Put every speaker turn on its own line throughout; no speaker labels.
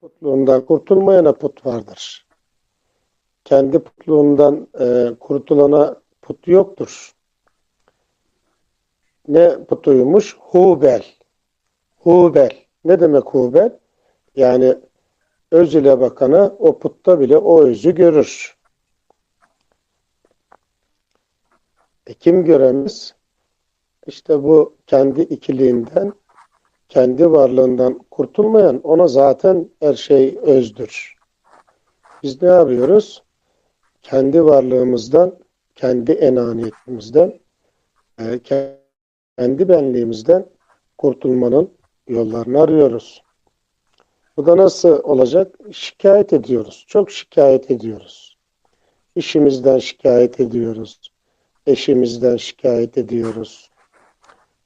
putluğundan kurtulmayana put vardır. Kendi putluğundan e, kurtulana put yoktur. Ne putuymuş? Hubel. Hubel. Ne demek Hubel? Yani öz ile bakana o putta bile o özü görür. E kim göremez? İşte bu kendi ikiliğinden, kendi varlığından kurtulmayan ona zaten her şey özdür. Biz ne yapıyoruz? Kendi varlığımızdan, kendi enaniyetimizden, e, kendi benliğimizden kurtulmanın yollarını arıyoruz. Bu da nasıl olacak? Şikayet ediyoruz. Çok şikayet ediyoruz. İşimizden şikayet ediyoruz. Eşimizden şikayet ediyoruz.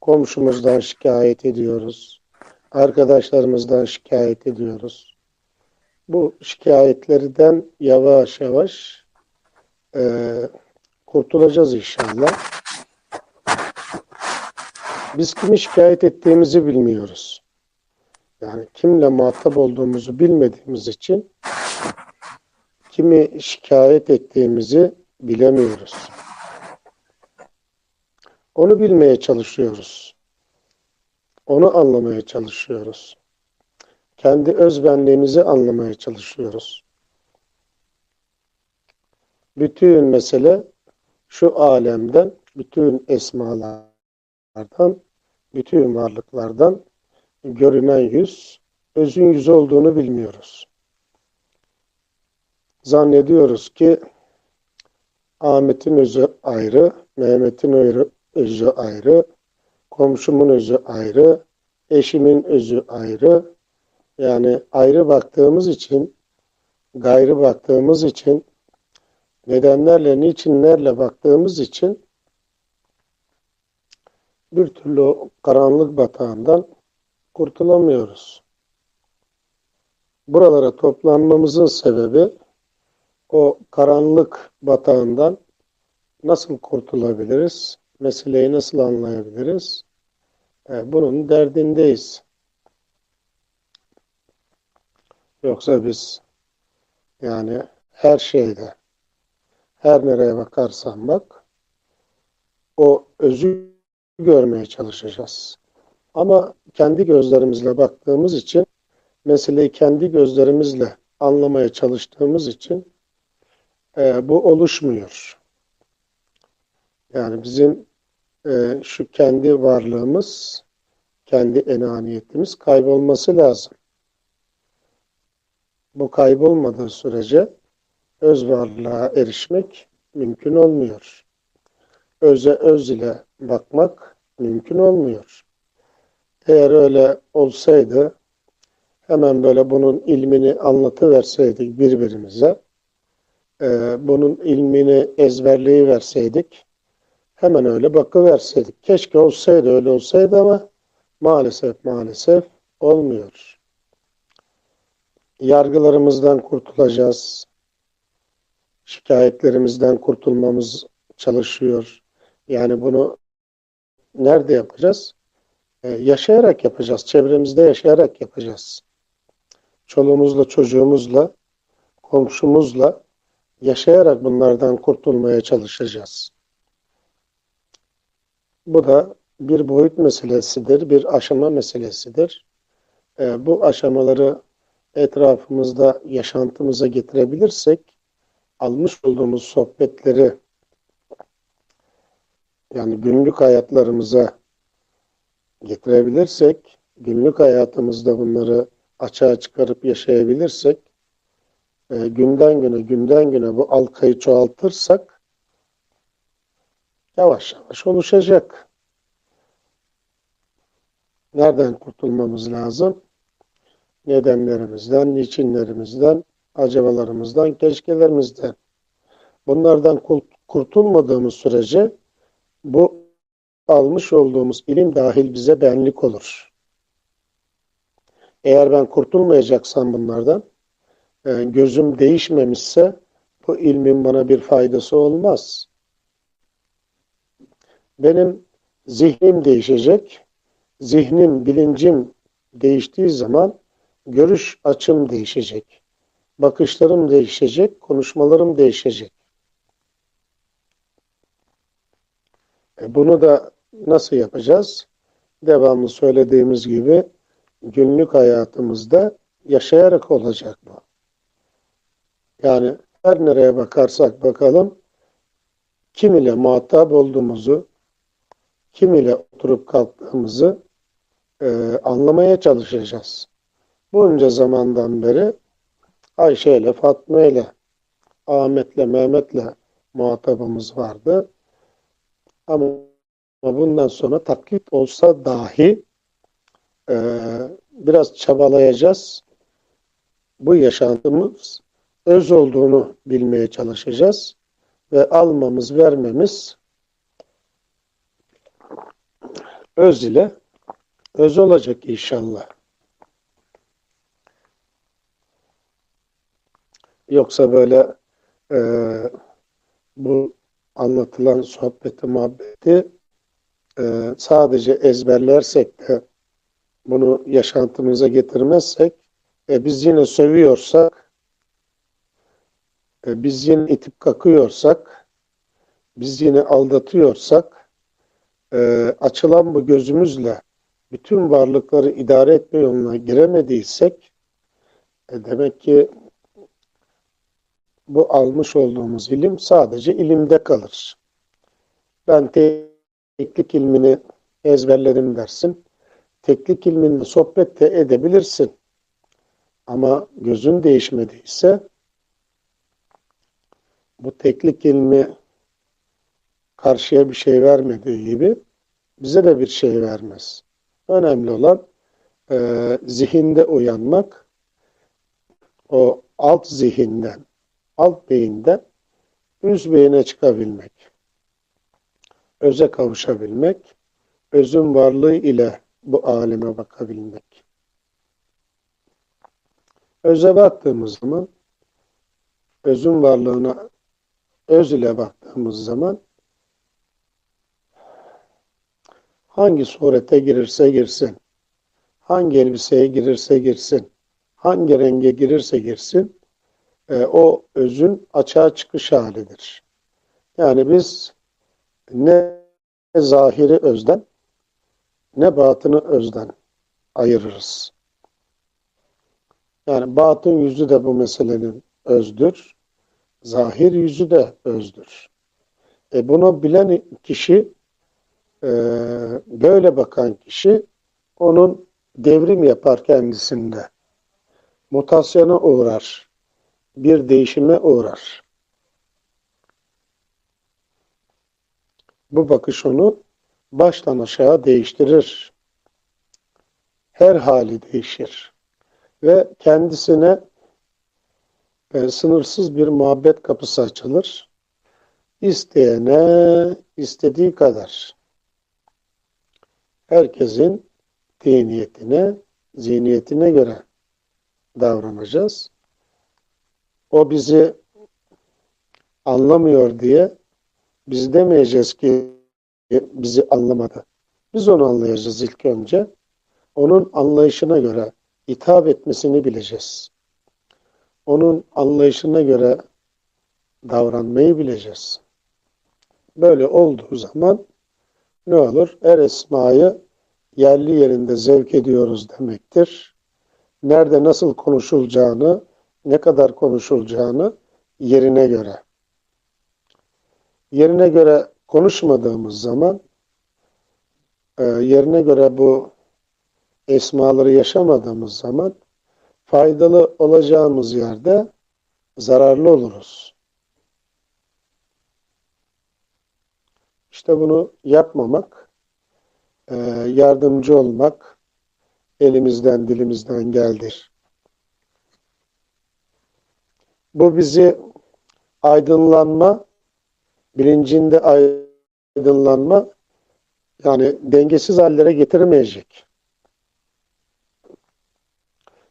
Komşumuzdan şikayet ediyoruz. Arkadaşlarımızdan şikayet ediyoruz. Bu şikayetlerden yavaş yavaş e, kurtulacağız inşallah. Biz kimi şikayet ettiğimizi bilmiyoruz. Yani kimle muhatap olduğumuzu bilmediğimiz için kimi şikayet ettiğimizi bilemiyoruz. Onu bilmeye çalışıyoruz. Onu anlamaya çalışıyoruz. Kendi özbenliğimizi anlamaya çalışıyoruz. Bütün mesele şu alemden, bütün esmalardan, bütün varlıklardan görünen yüz, özün yüzü olduğunu bilmiyoruz. Zannediyoruz ki Ahmet'in özü ayrı, Mehmet'in özü ayrı, komşumun özü ayrı, eşimin özü ayrı. Yani ayrı baktığımız için, gayrı baktığımız için, nedenlerle, niçinlerle baktığımız için bir türlü karanlık batağından kurtulamıyoruz. Buralara toplanmamızın sebebi o karanlık batağından nasıl kurtulabiliriz? Meseleyi nasıl anlayabiliriz? E, bunun derdindeyiz. Yoksa biz yani her şeyde her nereye bakarsan bak o özü görmeye çalışacağız. Ama kendi gözlerimizle baktığımız için meseleyi kendi gözlerimizle anlamaya çalıştığımız için e, bu oluşmuyor. Yani bizim e, şu kendi varlığımız, kendi enaniyetimiz kaybolması lazım. Bu kaybolmadığı sürece öz varlığa erişmek mümkün olmuyor. Öze öz ile bakmak mümkün olmuyor. Eğer öyle olsaydı hemen böyle bunun ilmini anlatıverseydik birbirimize, e, bunun ilmini ezberleyi verseydik, hemen öyle bakıverseydik. Keşke olsaydı öyle olsaydı ama maalesef maalesef olmuyor. Yargılarımızdan kurtulacağız. Şikayetlerimizden kurtulmamız çalışıyor. Yani bunu nerede yapacağız? Ee, yaşayarak yapacağız. Çevremizde yaşayarak yapacağız. Çoluğumuzla, çocuğumuzla, komşumuzla yaşayarak bunlardan kurtulmaya çalışacağız. Bu da bir boyut meselesidir, bir aşama meselesidir. E, bu aşamaları etrafımızda, yaşantımıza getirebilirsek, almış olduğumuz sohbetleri yani günlük hayatlarımıza getirebilirsek, günlük hayatımızda bunları açığa çıkarıp yaşayabilirsek, e, günden güne, günden güne bu alkayı çoğaltırsak, yavaş yavaş oluşacak. Nereden kurtulmamız lazım? Nedenlerimizden, niçinlerimizden, acabalarımızdan, keşkelerimizden. Bunlardan kurtulmadığımız sürece bu almış olduğumuz ilim dahil bize benlik olur. Eğer ben kurtulmayacaksam bunlardan, e, gözüm değişmemişse bu ilmin bana bir faydası olmaz. Benim zihnim değişecek. Zihnim, bilincim değiştiği zaman görüş açım değişecek. Bakışlarım değişecek, konuşmalarım değişecek. E bunu da nasıl yapacağız? Devamlı söylediğimiz gibi günlük hayatımızda yaşayarak olacak bu. Yani her nereye bakarsak bakalım kim ile muhatap olduğumuzu, kim ile oturup kalktığımızı e, anlamaya çalışacağız. Bunca zamandan beri Ayşe ile Fatma ile Ahmet'le Mehmet'le muhatabımız vardı. Ama bundan sonra taklit olsa dahi e, biraz çabalayacağız. Bu yaşantımız öz olduğunu bilmeye çalışacağız. Ve almamız, vermemiz öz ile öz olacak inşallah. Yoksa böyle e, bu anlatılan sohbeti, muhabbeti e, sadece ezberlersek de bunu yaşantımıza getirmezsek e, biz yine sövüyorsak e, biz yine itip kakıyorsak biz yine aldatıyorsak e, açılan bu gözümüzle bütün varlıkları idare etme yoluna giremediysek e, demek ki bu almış olduğumuz ilim sadece ilimde kalır. Ben teknik ilmini ezberledim dersin. Teknik ilminle sohbet de edebilirsin. Ama gözün değişmediyse bu teknik ilmi karşıya bir şey vermediği gibi bize de bir şey vermez. Önemli olan e, zihinde uyanmak, o alt zihinden, alt beyinden üst beyine çıkabilmek, öze kavuşabilmek, özün varlığı ile bu aleme bakabilmek. Öze baktığımız zaman, özün varlığına öz ile baktığımız zaman hangi surete girirse girsin, hangi elbiseye girirse girsin, hangi renge girirse girsin, e, o özün açığa çıkış halidir. Yani biz ne zahiri özden ne batını özden ayırırız. Yani batın yüzü de bu meselenin özdür. Zahir yüzü de özdür. E bunu bilen kişi e, böyle bakan kişi onun devrim yapar kendisinde. Mutasyona uğrar bir değişime uğrar. Bu bakış onu baştan aşağı değiştirir. Her hali değişir. Ve kendisine e, sınırsız bir muhabbet kapısı açılır. İsteyene istediği kadar. Herkesin diniyetine, zihniyetine göre davranacağız. O bizi anlamıyor diye biz demeyeceğiz ki bizi anlamadı. Biz onu anlayacağız ilk önce. Onun anlayışına göre hitap etmesini bileceğiz. Onun anlayışına göre davranmayı bileceğiz. Böyle olduğu zaman ne olur? Er esmayı yerli yerinde zevk ediyoruz demektir. Nerede nasıl konuşulacağını ne kadar konuşulacağını yerine göre. Yerine göre konuşmadığımız zaman e, yerine göre bu esmaları yaşamadığımız zaman faydalı olacağımız yerde zararlı oluruz. İşte bunu yapmamak, e, yardımcı olmak elimizden dilimizden geldir. Bu bizi aydınlanma, bilincinde aydınlanma yani dengesiz hallere getirmeyecek.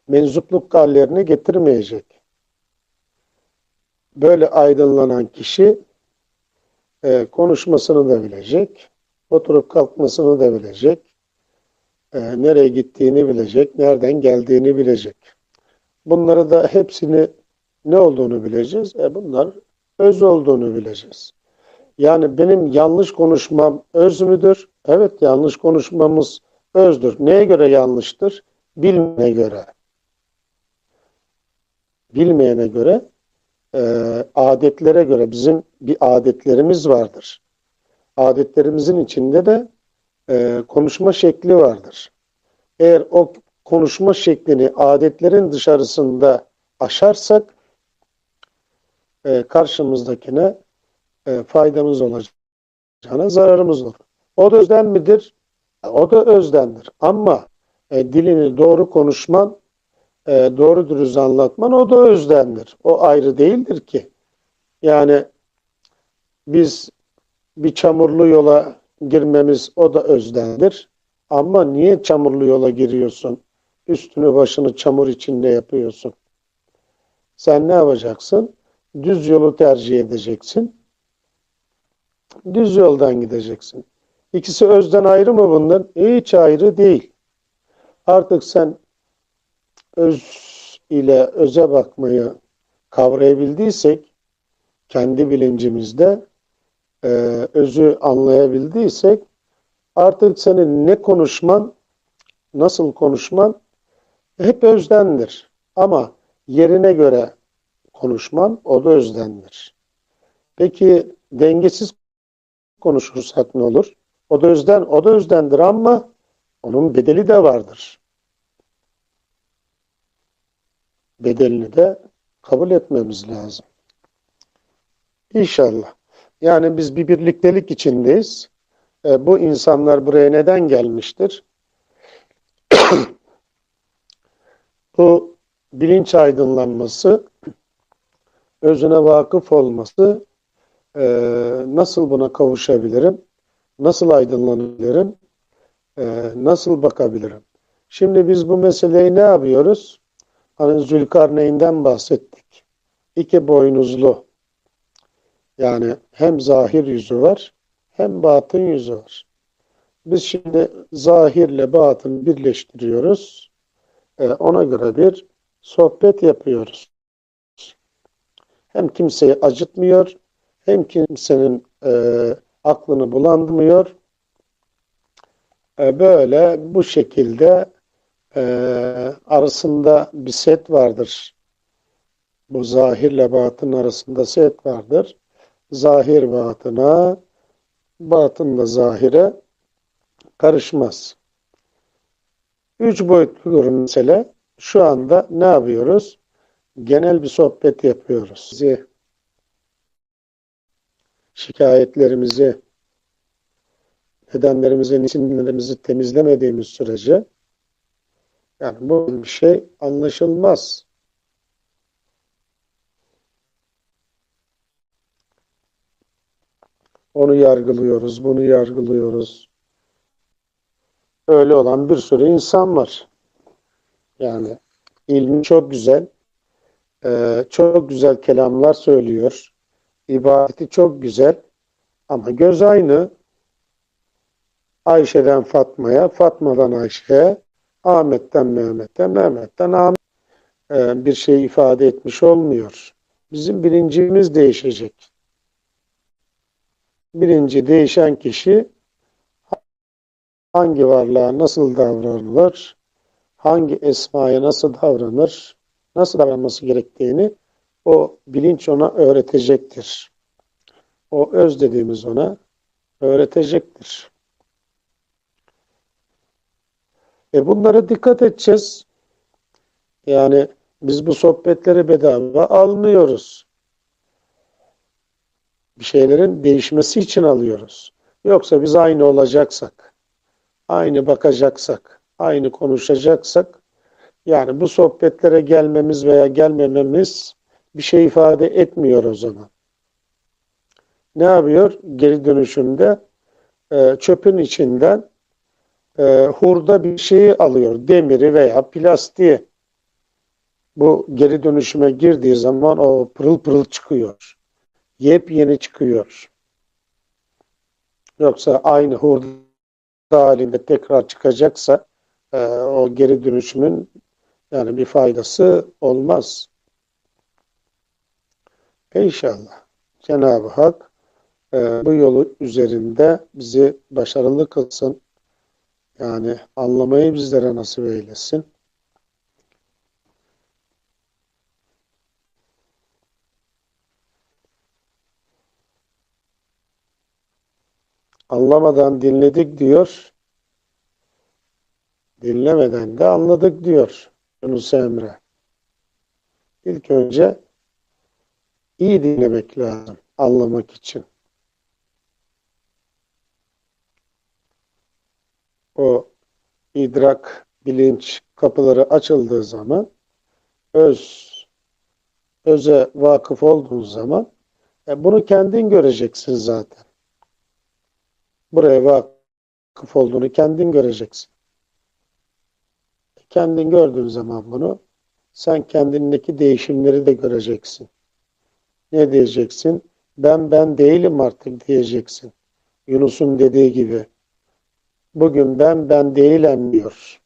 Menzupluk hallerine getirmeyecek. Böyle aydınlanan kişi e, konuşmasını da bilecek, oturup kalkmasını da bilecek, e, nereye gittiğini bilecek, nereden geldiğini bilecek. Bunları da hepsini ne olduğunu bileceğiz. E bunlar öz olduğunu bileceğiz. Yani benim yanlış konuşmam öz müdür? Evet yanlış konuşmamız özdür. Neye göre yanlıştır? Bilmeyene göre. Bilmeyene göre e, adetlere göre bizim bir adetlerimiz vardır. Adetlerimizin içinde de e, konuşma şekli vardır. Eğer o konuşma şeklini adetlerin dışarısında aşarsak e, karşımızdakine e, faydamız olacağına zararımız olur. O da özden midir? O da özdendir. Ama e, dilini doğru konuşman, e, doğru dürüst anlatman o da özdendir. O ayrı değildir ki. Yani biz bir çamurlu yola girmemiz o da özdendir. Ama niye çamurlu yola giriyorsun? Üstünü başını çamur içinde yapıyorsun. Sen ne yapacaksın? Düz yolu tercih edeceksin. Düz yoldan gideceksin. İkisi özden ayrı mı bundan? Hiç ayrı değil. Artık sen öz ile öze bakmayı kavrayabildiysek, kendi bilincimizde e, özü anlayabildiysek, artık senin ne konuşman, nasıl konuşman hep özdendir. Ama yerine göre konuşman o da özdendir. Peki dengesiz konuşursak ne olur? O da özden, o da özdendir ama onun bedeli de vardır. Bedelini de kabul etmemiz lazım. İnşallah. Yani biz bir birliktelik içindeyiz. E, bu insanlar buraya neden gelmiştir? bu bilinç aydınlanması, özüne vakıf olması, e, nasıl buna kavuşabilirim? Nasıl aydınlanabilirim? E, nasıl bakabilirim? Şimdi biz bu meseleyi ne yapıyoruz? Hani Zülkarneyn'den bahsettik. İki boynuzlu. Yani hem zahir yüzü var hem batın yüzü var. Biz şimdi zahirle batın birleştiriyoruz. E, ona göre bir sohbet yapıyoruz. Hem kimseyi acıtmıyor, hem kimsenin e, aklını bulandırmıyor. E, böyle bu şekilde e, arasında bir set vardır. Bu zahirle batın arasında set vardır. Zahir batına, batın da zahire karışmaz. Üç boyutludur mesele. Şu anda ne yapıyoruz? Genel bir sohbet yapıyoruz. Şikayetlerimizi, nedenlerimizi, niçinlerimizi temizlemediğimiz sürece yani bu bir şey anlaşılmaz. Onu yargılıyoruz, bunu yargılıyoruz. Öyle olan bir sürü insan var. Yani ilmi çok güzel, e, çok güzel kelamlar söylüyor. İbadeti çok güzel ama göz aynı. Ayşe'den Fatma'ya, Fatma'dan Ayşe'ye, Ahmet'ten Mehmet'e, Mehmet'ten Ahmet e, bir şey ifade etmiş olmuyor. Bizim bilincimiz değişecek. Birinci değişen kişi hangi varlığa nasıl davranılır, hangi esmaya nasıl davranır, nasıl davranması gerektiğini o bilinç ona öğretecektir. O öz dediğimiz ona öğretecektir. E bunlara dikkat edeceğiz. Yani biz bu sohbetleri bedava almıyoruz. Bir şeylerin değişmesi için alıyoruz. Yoksa biz aynı olacaksak, aynı bakacaksak, aynı konuşacaksak, yani bu sohbetlere gelmemiz veya gelmememiz bir şey ifade etmiyor o zaman. Ne yapıyor? Geri dönüşümde e, çöpün içinden e, hurda bir şeyi alıyor. Demiri veya plastiği. Bu geri dönüşüme girdiği zaman o pırıl pırıl çıkıyor. Yepyeni çıkıyor. Yoksa aynı hurda halinde tekrar çıkacaksa e, o geri dönüşümün yani bir faydası olmaz. İnşallah Cenab-ı Hak e, bu yolu üzerinde bizi başarılı kılsın. Yani anlamayı bizlere nasip eylesin. Anlamadan dinledik diyor. Dinlemeden de anladık diyor Yunus Emre. İlk önce iyi dinlemek lazım anlamak için. O idrak, bilinç kapıları açıldığı zaman öz öze vakıf olduğun zaman e, bunu kendin göreceksin zaten. Buraya vakıf olduğunu kendin göreceksin. Kendin gördüğün zaman bunu sen kendindeki değişimleri de göreceksin. Ne diyeceksin? Ben ben değilim artık diyeceksin. Yunus'un dediği gibi. Bugün ben ben değilim diyor.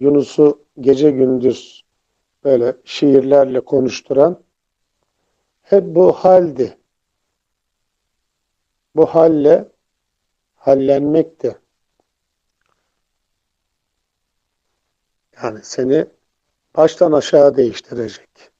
Yunus'u gece gündüz böyle şiirlerle konuşturan hep bu haldi. Bu halle hallenmekti. Yani seni baştan aşağı değiştirecek.